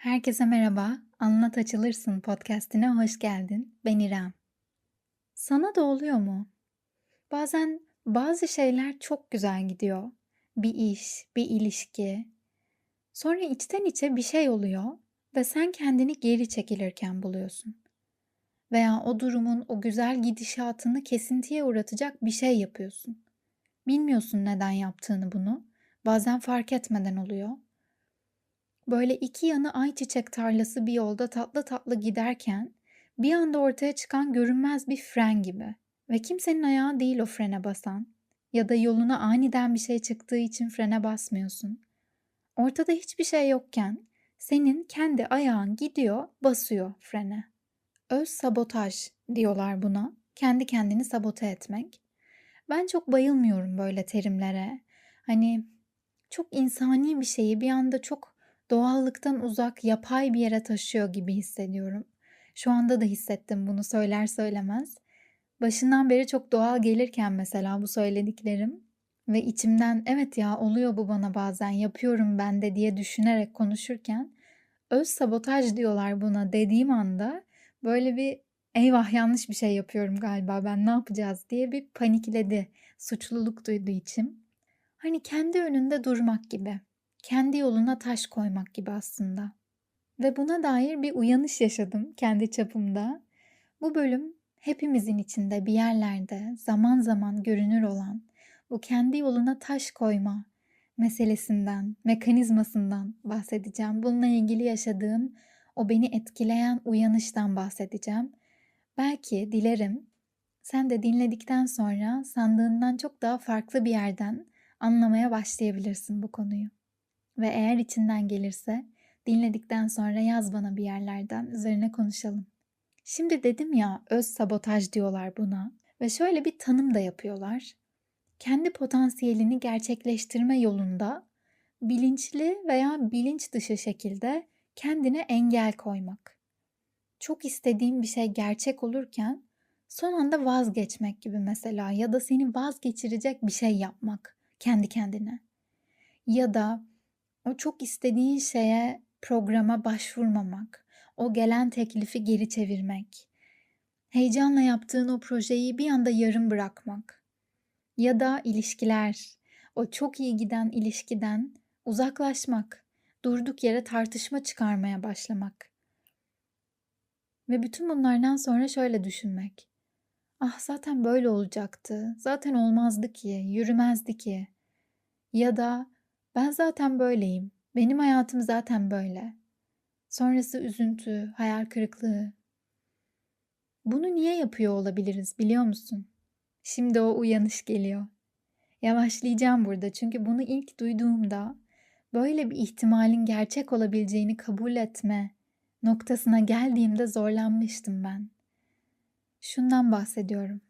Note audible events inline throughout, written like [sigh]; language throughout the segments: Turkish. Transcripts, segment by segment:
Herkese merhaba. Anlat Açılırsın podcastine hoş geldin. Ben İrem. Sana da oluyor mu? Bazen bazı şeyler çok güzel gidiyor. Bir iş, bir ilişki. Sonra içten içe bir şey oluyor ve sen kendini geri çekilirken buluyorsun. Veya o durumun o güzel gidişatını kesintiye uğratacak bir şey yapıyorsun. Bilmiyorsun neden yaptığını bunu. Bazen fark etmeden oluyor Böyle iki yanı ayçiçek tarlası bir yolda tatlı tatlı giderken bir anda ortaya çıkan görünmez bir fren gibi ve kimsenin ayağı değil o frene basan ya da yoluna aniden bir şey çıktığı için frene basmıyorsun. Ortada hiçbir şey yokken senin kendi ayağın gidiyor, basıyor frene. Öz sabotaj diyorlar buna. Kendi kendini sabote etmek. Ben çok bayılmıyorum böyle terimlere. Hani çok insani bir şeyi bir anda çok doğallıktan uzak, yapay bir yere taşıyor gibi hissediyorum. Şu anda da hissettim bunu söyler söylemez. Başından beri çok doğal gelirken mesela bu söylediklerim ve içimden evet ya oluyor bu bana bazen yapıyorum ben de diye düşünerek konuşurken öz sabotaj diyorlar buna dediğim anda böyle bir eyvah yanlış bir şey yapıyorum galiba ben ne yapacağız diye bir panikledi. Suçluluk duydu içim. Hani kendi önünde durmak gibi kendi yoluna taş koymak gibi aslında. Ve buna dair bir uyanış yaşadım kendi çapımda. Bu bölüm hepimizin içinde bir yerlerde zaman zaman görünür olan bu kendi yoluna taş koyma meselesinden, mekanizmasından bahsedeceğim. Bununla ilgili yaşadığım o beni etkileyen uyanıştan bahsedeceğim. Belki dilerim sen de dinledikten sonra sandığından çok daha farklı bir yerden anlamaya başlayabilirsin bu konuyu. Ve eğer içinden gelirse dinledikten sonra yaz bana bir yerlerden üzerine konuşalım. Şimdi dedim ya öz sabotaj diyorlar buna ve şöyle bir tanım da yapıyorlar. Kendi potansiyelini gerçekleştirme yolunda bilinçli veya bilinç dışı şekilde kendine engel koymak. Çok istediğim bir şey gerçek olurken son anda vazgeçmek gibi mesela ya da seni vazgeçirecek bir şey yapmak kendi kendine. Ya da o çok istediğin şeye, programa başvurmamak, o gelen teklifi geri çevirmek, heyecanla yaptığın o projeyi bir anda yarım bırakmak ya da ilişkiler, o çok iyi giden ilişkiden uzaklaşmak, durduk yere tartışma çıkarmaya başlamak. Ve bütün bunlardan sonra şöyle düşünmek. Ah zaten böyle olacaktı. Zaten olmazdı ki, yürümezdi ki. Ya da ben zaten böyleyim. Benim hayatım zaten böyle. Sonrası üzüntü, hayal kırıklığı. Bunu niye yapıyor olabiliriz biliyor musun? Şimdi o uyanış geliyor. Yavaşlayacağım burada çünkü bunu ilk duyduğumda böyle bir ihtimalin gerçek olabileceğini kabul etme noktasına geldiğimde zorlanmıştım ben. Şundan bahsediyorum.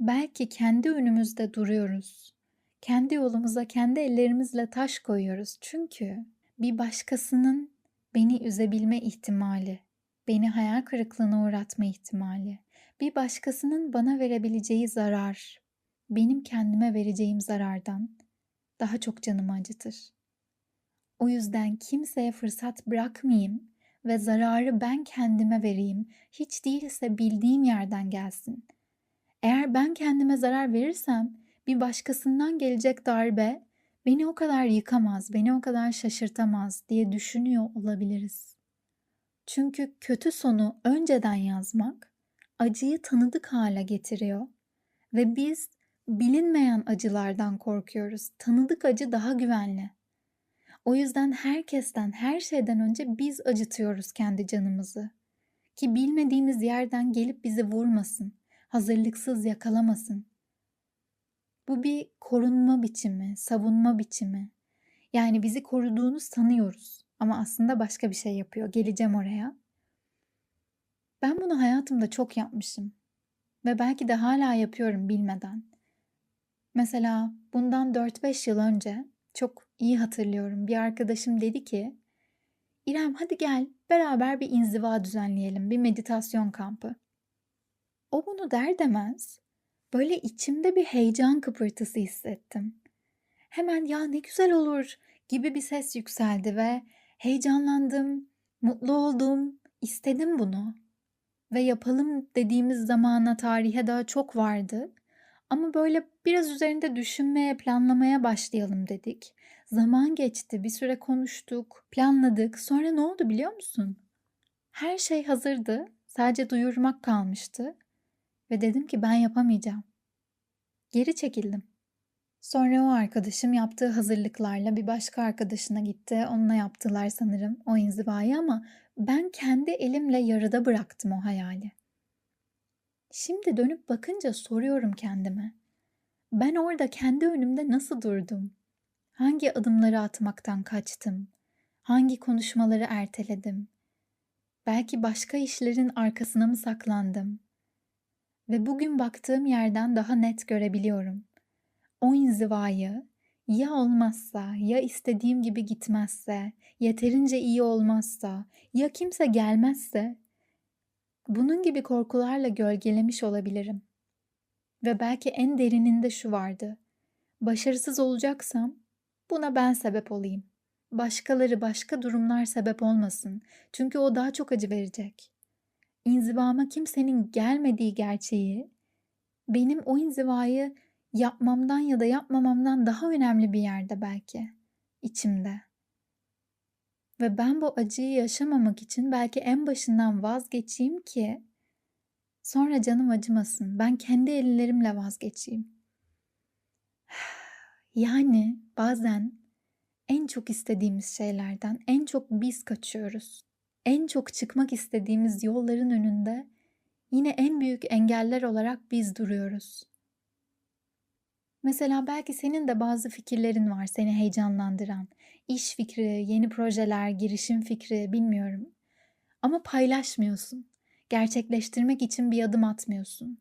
Belki kendi önümüzde duruyoruz kendi yolumuza kendi ellerimizle taş koyuyoruz. Çünkü bir başkasının beni üzebilme ihtimali, beni hayal kırıklığına uğratma ihtimali, bir başkasının bana verebileceği zarar, benim kendime vereceğim zarardan daha çok canımı acıtır. O yüzden kimseye fırsat bırakmayayım ve zararı ben kendime vereyim. Hiç değilse bildiğim yerden gelsin. Eğer ben kendime zarar verirsem bir başkasından gelecek darbe beni o kadar yıkamaz, beni o kadar şaşırtamaz diye düşünüyor olabiliriz. Çünkü kötü sonu önceden yazmak acıyı tanıdık hale getiriyor ve biz bilinmeyen acılardan korkuyoruz. Tanıdık acı daha güvenli. O yüzden herkesten, her şeyden önce biz acıtıyoruz kendi canımızı. Ki bilmediğimiz yerden gelip bizi vurmasın, hazırlıksız yakalamasın. Bu bir korunma biçimi, savunma biçimi. Yani bizi koruduğunu sanıyoruz ama aslında başka bir şey yapıyor. Geleceğim oraya. Ben bunu hayatımda çok yapmışım ve belki de hala yapıyorum bilmeden. Mesela bundan 4-5 yıl önce çok iyi hatırlıyorum. Bir arkadaşım dedi ki, İrem hadi gel beraber bir inziva düzenleyelim, bir meditasyon kampı. O bunu der demez Böyle içimde bir heyecan kıpırtısı hissettim. Hemen ya ne güzel olur gibi bir ses yükseldi ve Heyecanlandım, mutlu oldum, istedim bunu. Ve yapalım dediğimiz zamana, tarihe daha çok vardı. Ama böyle biraz üzerinde düşünmeye, planlamaya başlayalım dedik. Zaman geçti, bir süre konuştuk, planladık. Sonra ne oldu biliyor musun? Her şey hazırdı. Sadece duyurmak kalmıştı. Ve dedim ki ben yapamayacağım. Geri çekildim. Sonra o arkadaşım yaptığı hazırlıklarla bir başka arkadaşına gitti. Onunla yaptılar sanırım o inzivayı ama ben kendi elimle yarıda bıraktım o hayali. Şimdi dönüp bakınca soruyorum kendime. Ben orada kendi önümde nasıl durdum? Hangi adımları atmaktan kaçtım? Hangi konuşmaları erteledim? Belki başka işlerin arkasına mı saklandım? Ve bugün baktığım yerden daha net görebiliyorum. O inzivayı ya olmazsa, ya istediğim gibi gitmezse, yeterince iyi olmazsa, ya kimse gelmezse bunun gibi korkularla gölgelemiş olabilirim. Ve belki en derininde şu vardı. Başarısız olacaksam buna ben sebep olayım. Başkaları, başka durumlar sebep olmasın. Çünkü o daha çok acı verecek. İnzivama kimsenin gelmediği gerçeği benim o inzivayı yapmamdan ya da yapmamamdan daha önemli bir yerde belki içimde. Ve ben bu acıyı yaşamamak için belki en başından vazgeçeyim ki sonra canım acımasın. Ben kendi ellerimle vazgeçeyim. [sighs] Yani bazen en çok istediğimiz şeylerden en çok biz kaçıyoruz. En çok çıkmak istediğimiz yolların önünde yine en büyük engeller olarak biz duruyoruz. Mesela belki senin de bazı fikirlerin var seni heyecanlandıran. İş fikri, yeni projeler, girişim fikri bilmiyorum. Ama paylaşmıyorsun. Gerçekleştirmek için bir adım atmıyorsun.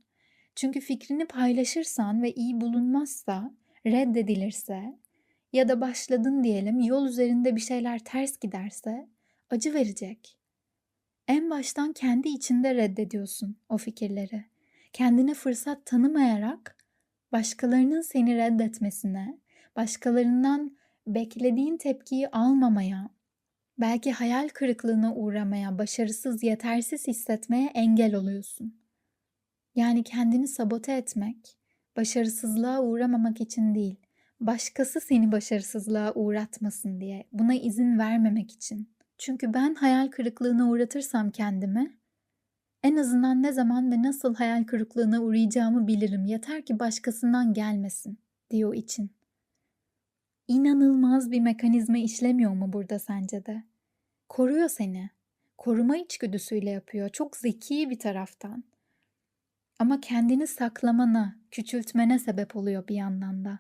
Çünkü fikrini paylaşırsan ve iyi bulunmazsa, reddedilirse ya da başladın diyelim yol üzerinde bir şeyler ters giderse acı verecek. En baştan kendi içinde reddediyorsun o fikirleri. Kendine fırsat tanımayarak başkalarının seni reddetmesine, başkalarından beklediğin tepkiyi almamaya, belki hayal kırıklığına uğramaya, başarısız, yetersiz hissetmeye engel oluyorsun. Yani kendini sabote etmek, başarısızlığa uğramamak için değil, başkası seni başarısızlığa uğratmasın diye, buna izin vermemek için. Çünkü ben hayal kırıklığına uğratırsam kendimi, en azından ne zaman ve nasıl hayal kırıklığına uğrayacağımı bilirim. Yeter ki başkasından gelmesin, diyor için. İnanılmaz bir mekanizma işlemiyor mu burada sence de? Koruyor seni. Koruma içgüdüsüyle yapıyor. Çok zeki bir taraftan. Ama kendini saklamana, küçültmene sebep oluyor bir yandan da.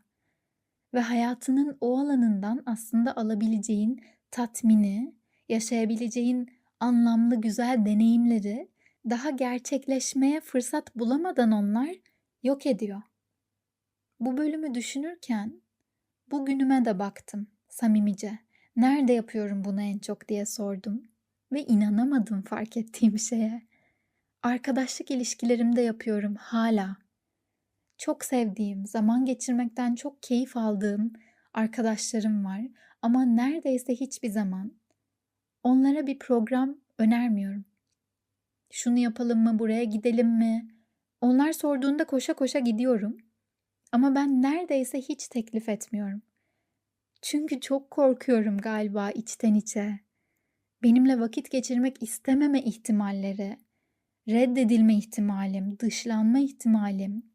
Ve hayatının o alanından aslında alabileceğin tatmini, yaşayabileceğin anlamlı güzel deneyimleri daha gerçekleşmeye fırsat bulamadan onlar yok ediyor. Bu bölümü düşünürken bugünüme de baktım samimice. Nerede yapıyorum bunu en çok diye sordum ve inanamadım fark ettiğim şeye. Arkadaşlık ilişkilerimde yapıyorum hala. Çok sevdiğim, zaman geçirmekten çok keyif aldığım arkadaşlarım var ama neredeyse hiçbir zaman onlara bir program önermiyorum şunu yapalım mı, buraya gidelim mi? Onlar sorduğunda koşa koşa gidiyorum. Ama ben neredeyse hiç teklif etmiyorum. Çünkü çok korkuyorum galiba içten içe. Benimle vakit geçirmek istememe ihtimalleri, reddedilme ihtimalim, dışlanma ihtimalim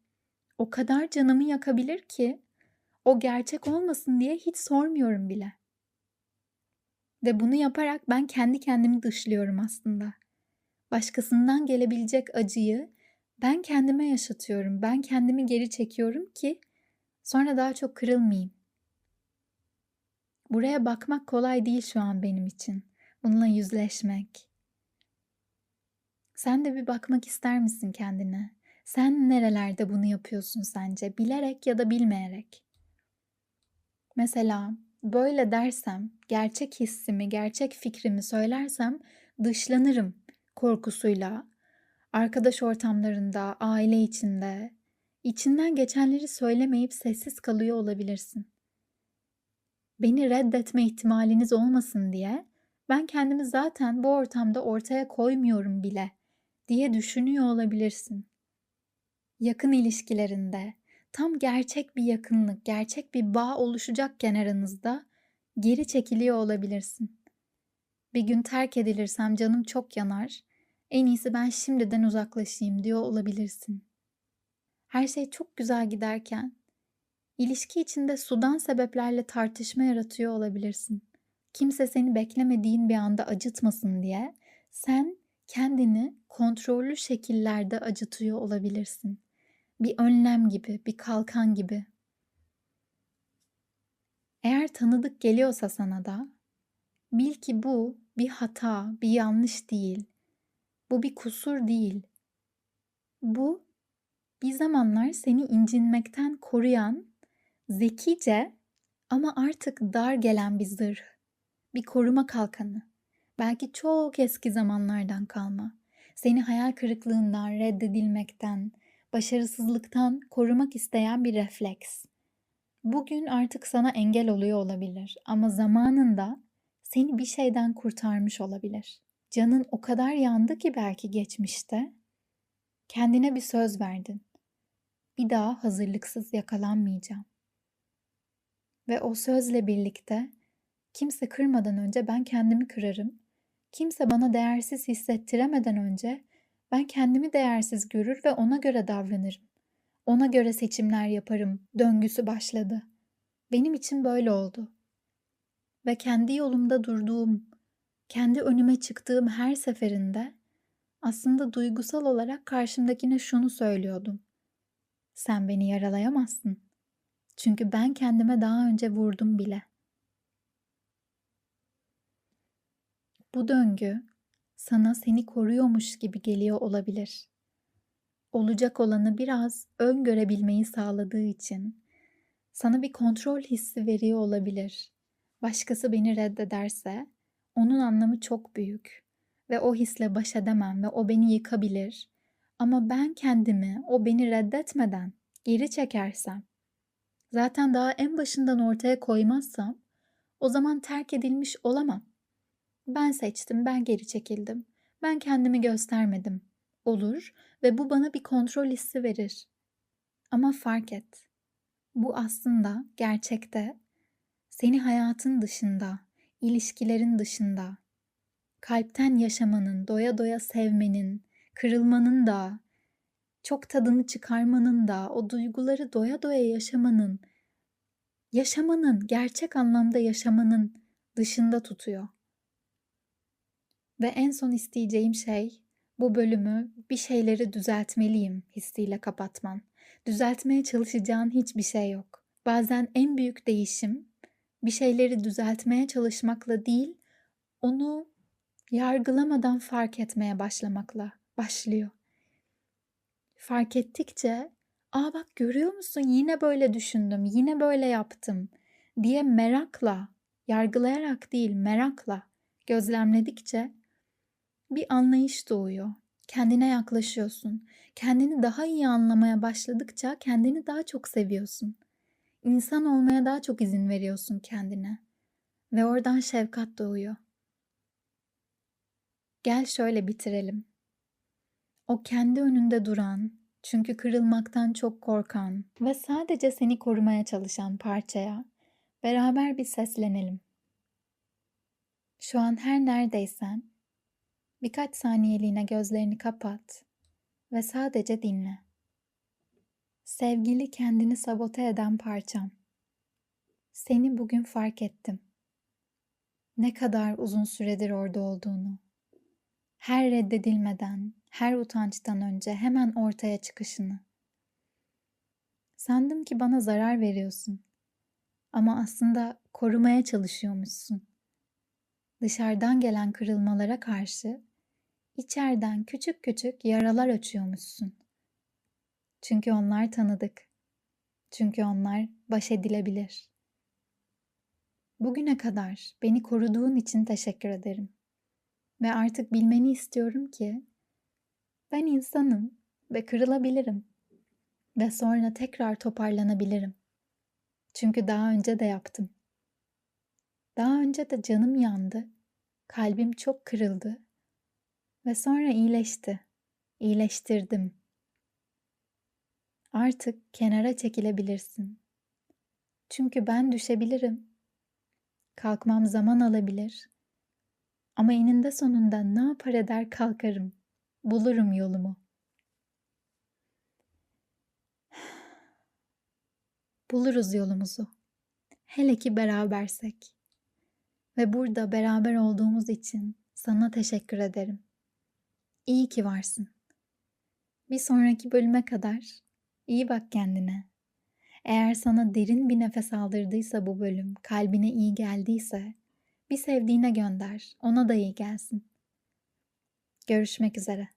o kadar canımı yakabilir ki o gerçek olmasın diye hiç sormuyorum bile. Ve bunu yaparak ben kendi kendimi dışlıyorum aslında başkasından gelebilecek acıyı ben kendime yaşatıyorum. Ben kendimi geri çekiyorum ki sonra daha çok kırılmayayım. Buraya bakmak kolay değil şu an benim için. Bununla yüzleşmek. Sen de bir bakmak ister misin kendine? Sen nerelerde bunu yapıyorsun sence? Bilerek ya da bilmeyerek. Mesela böyle dersem, gerçek hissimi, gerçek fikrimi söylersem dışlanırım korkusuyla, arkadaş ortamlarında, aile içinde, içinden geçenleri söylemeyip sessiz kalıyor olabilirsin. Beni reddetme ihtimaliniz olmasın diye Ben kendimi zaten bu ortamda ortaya koymuyorum bile diye düşünüyor olabilirsin. Yakın ilişkilerinde tam gerçek bir yakınlık, gerçek bir bağ oluşacakken aranızda geri çekiliyor olabilirsin. Bir gün terk edilirsem canım çok yanar. En iyisi ben şimdiden uzaklaşayım diyor olabilirsin. Her şey çok güzel giderken ilişki içinde sudan sebeplerle tartışma yaratıyor olabilirsin. Kimse seni beklemediğin bir anda acıtmasın diye sen kendini kontrollü şekillerde acıtıyor olabilirsin. Bir önlem gibi, bir kalkan gibi. Eğer tanıdık geliyorsa sana da bil ki bu bir hata, bir yanlış değil. Bu bir kusur değil. Bu bir zamanlar seni incinmekten koruyan, zekice ama artık dar gelen bir zırh. Bir koruma kalkanı. Belki çok eski zamanlardan kalma. Seni hayal kırıklığından, reddedilmekten, başarısızlıktan korumak isteyen bir refleks. Bugün artık sana engel oluyor olabilir ama zamanında seni bir şeyden kurtarmış olabilir. Canın o kadar yandı ki belki geçmişte kendine bir söz verdin. Bir daha hazırlıksız yakalanmayacağım. Ve o sözle birlikte kimse kırmadan önce ben kendimi kırarım. Kimse bana değersiz hissettiremeden önce ben kendimi değersiz görür ve ona göre davranırım. Ona göre seçimler yaparım. Döngüsü başladı. Benim için böyle oldu. Ve kendi yolumda durduğum, kendi önüme çıktığım her seferinde aslında duygusal olarak karşımdakine şunu söylüyordum. Sen beni yaralayamazsın. Çünkü ben kendime daha önce vurdum bile. Bu döngü sana seni koruyormuş gibi geliyor olabilir. Olacak olanı biraz öngörebilmeyi sağladığı için sana bir kontrol hissi veriyor olabilir. Başkası beni reddederse onun anlamı çok büyük ve o hisle baş edemem ve o beni yıkabilir. Ama ben kendimi o beni reddetmeden geri çekersem, zaten daha en başından ortaya koymazsam o zaman terk edilmiş olamam. Ben seçtim, ben geri çekildim. Ben kendimi göstermedim. Olur ve bu bana bir kontrol hissi verir. Ama fark et. Bu aslında gerçekte seni hayatın dışında, ilişkilerin dışında, kalpten yaşamanın, doya doya sevmenin, kırılmanın da, çok tadını çıkarmanın da, o duyguları doya doya yaşamanın, yaşamanın, gerçek anlamda yaşamanın dışında tutuyor. Ve en son isteyeceğim şey bu bölümü bir şeyleri düzeltmeliyim hissiyle kapatman. Düzeltmeye çalışacağın hiçbir şey yok. Bazen en büyük değişim bir şeyleri düzeltmeye çalışmakla değil, onu yargılamadan fark etmeye başlamakla başlıyor. Fark ettikçe, "Aa bak görüyor musun? Yine böyle düşündüm, yine böyle yaptım." diye merakla, yargılayarak değil, merakla gözlemledikçe bir anlayış doğuyor. Kendine yaklaşıyorsun. Kendini daha iyi anlamaya başladıkça kendini daha çok seviyorsun. İnsan olmaya daha çok izin veriyorsun kendine. Ve oradan şefkat doğuyor. Gel şöyle bitirelim. O kendi önünde duran, çünkü kırılmaktan çok korkan ve sadece seni korumaya çalışan parçaya beraber bir seslenelim. Şu an her neredeysen birkaç saniyeliğine gözlerini kapat ve sadece dinle. Sevgili kendini sabote eden parçam. Seni bugün fark ettim. Ne kadar uzun süredir orada olduğunu. Her reddedilmeden, her utançtan önce hemen ortaya çıkışını. Sandım ki bana zarar veriyorsun. Ama aslında korumaya çalışıyormuşsun. Dışarıdan gelen kırılmalara karşı içeriden küçük küçük yaralar açıyormuşsun. Çünkü onlar tanıdık. Çünkü onlar baş edilebilir. Bugüne kadar beni koruduğun için teşekkür ederim. Ve artık bilmeni istiyorum ki ben insanım ve kırılabilirim. Ve sonra tekrar toparlanabilirim. Çünkü daha önce de yaptım. Daha önce de canım yandı Kalbim çok kırıldı ve sonra iyileşti. İyileştirdim. Artık kenara çekilebilirsin. Çünkü ben düşebilirim. Kalkmam zaman alabilir. Ama eninde sonunda ne yapar eder kalkarım. Bulurum yolumu. Buluruz yolumuzu. Hele ki berabersek. Ve burada beraber olduğumuz için sana teşekkür ederim. İyi ki varsın. Bir sonraki bölüme kadar iyi bak kendine. Eğer sana derin bir nefes aldırdıysa bu bölüm, kalbine iyi geldiyse, bir sevdiğine gönder, ona da iyi gelsin. Görüşmek üzere.